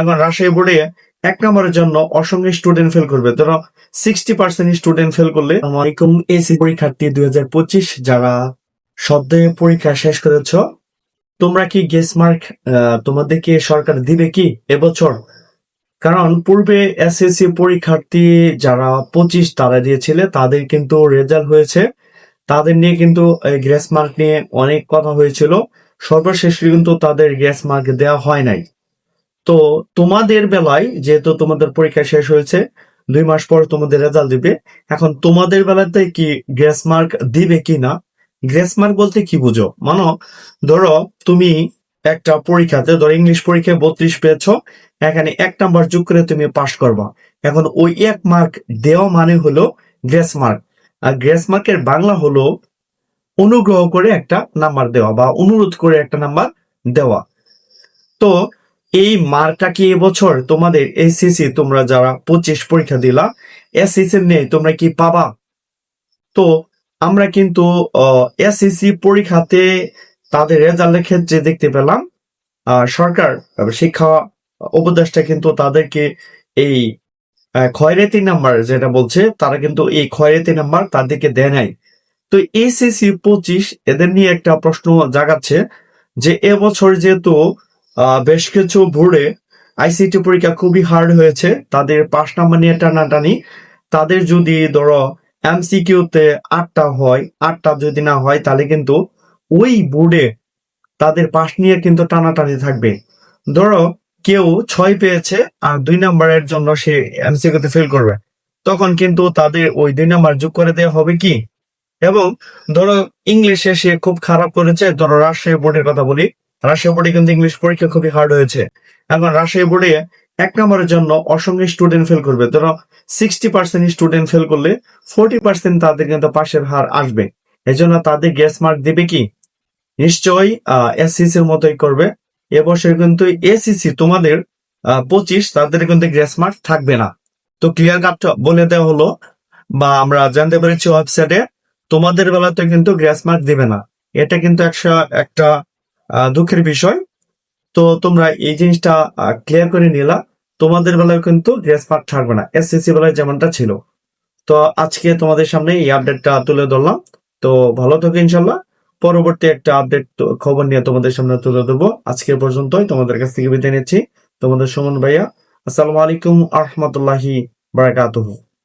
এখন রাজশাহী বোর্ডে এক নম্বরের জন্য অসংখ্য স্টুডেন্ট ফেল করবে। ধরো সিক্সটি পার্সেন্ট স্টুডেন্ট ফেল করলে এসি পরীক্ষার্থী দুই হাজার পঁচিশ যারা সদ্যে পরীক্ষা শেষ করেছ, তোমরা কি গেস মার্ক তোমাদেরকে সরকার দিবে কি এবছর? কারণ পূর্বে এসএসসি পরীক্ষার্থী যারা পঁচিশ তারা দিয়েছিলে, তাদের কিন্তু রেজাল্ট হয়েছে। তাদের নিয়ে কিন্তু গ্রেস মার্ক নিয়ে অনেক কথা হয়েছিল। সর্বশেষ কিন্তু তাদের গ্রেস মার্ক দেওয়া হয় নাই। তো তোমাদের বেলায় যেহেতু তোমাদের পরীক্ষা শেষ হয়েছে, দুই মাস পর তোমাদের রেজাল্ট দিবে, এখন তোমাদের বেলাতে কি গ্রেস মার্ক দিবে কি না গ্রেস মার্ক বলতে কি বুঝো? মানো, ধরো তুমি একটা পরীক্ষাতে, ধরো ইংলিশ পরীক্ষায় বত্রিশ পেয়েছ, এখানে এক নাম্বার যোগ করে তুমি পাশ করবা। এখন ওই এক মার্ক দেওয়া মানে হলো গ্রেস মার্ক আর গ্রেস মার্কের বাংলা হলো অনুগ্রহ করে একটা নাম্বার দেওয়া বা অনুরোধ করে একটা নাম্বার দেওয়া। তো এই মার্কটা কি এবছর তোমাদের এসএসসি তোমরা যারা পঁচিশ পরীক্ষা দিলা এসএসসি নেই, তোমরা কি পাবা? তো আমরা কিন্তু এসএসসি পরীক্ষাতে তাদের রেজাল্টের ক্ষেত্রে দেখতে পেলাম সরকার শিক্ষা উপদেষ্টা কিন্তু তাদেরকে এই ক্ষয়রাতি নাম্বার যেটা বলছে, তারা কিন্তু এই ক্ষয়রাতি নাম্বার তাদেরকে দেয় নাই। তো এসএসসি পঁচিশ এদের নিয়ে একটা প্রশ্ন জাগাচ্ছে যে এবছর যেহেতু বেশ কিছু বোর্ডে আইসিটি পরীক্ষা খুবই হার্ড হয়েছে। তাদের পাঁচ নাম্বার নিয়ে টানাটানি। তাদের যদি ধরো এমসিকিউতে আটটা হয়, আটটা যদি না হয়, তাহলে কিন্তু ওই বোর্ডে তাদের পাশ নিয়ে কিন্তু টানাটানি থাকবে। ধরো কেউ ছয় পেয়েছে আর দুই নাম্বারের জন্য সে এমসিকিউতে ফেল করবে। তখন কিন্তু তাদের ওই দুই নাম্বার যোগ করে দেওয়া হবে কি? এবং ধরো ইংলিশে সে খুব খারাপ করেছে, ধরো রাজশাহী বোর্ডের কথা বলি। রাজশাহী বোর্ডে কিন্তু ইংলিশ পরীক্ষা খুবই হার্ড হয়েছে। এখন রাজশাহী বোর্ডে এক নম্বরের জন্য অসংখ্য স্টুডেন্ট ফেল করবে। ধরো সিক্সটি পার্সেন্ট স্টুডেন্ট ফেল করলে ফোর্টি পার্সেন্ট তাদের কিন্তু পাশের হার আসবে। এজন্য তাদের গ্যাস মার্ক দিবে কি? নিশ্চয়ই এসসিসি এর মতোই করবে। এবছর কিন্তু এসিসি তোমাদের পঁচিশ, তাদের কিন্তু গ্রেস মার্ক থাকবে না। তো ক্লিয়ার কাট বলে দেওয়া হলো বা আমরা জানতে পেরেছি ওয়েবসাইটে তোমাদের বেলাতে কিন্তু গ্রেস মার্ক দিবে না। এটা কিন্তু একশো একটা দুঃখের বিষয়। তো তোমরা এই জিনিসটা ক্লিয়ার করে নিলা। তোমাদের বেলায় কিন্তু গ্রেস মার্ক থাকবে না। এসএসসি বেলায় যেমনটা ছিল। তো আজকে তোমাদের সামনে এই আপডেটটা তুলে ধরলাম। তো ভালো থাকো ইনশাল্লাহ পরবর্তী একটা আপডেট খবর নিয়ে তোমাদের সামনে তুলে দেবো আজকে পর্যন্তই। তোমাদের কাছ থেকে বিদায় নিচ্ছি। তোমাদের সুমন ভাইয়া, আসসালামু আলাইকুম আহমতুল্লাহি বারাকাতুহু।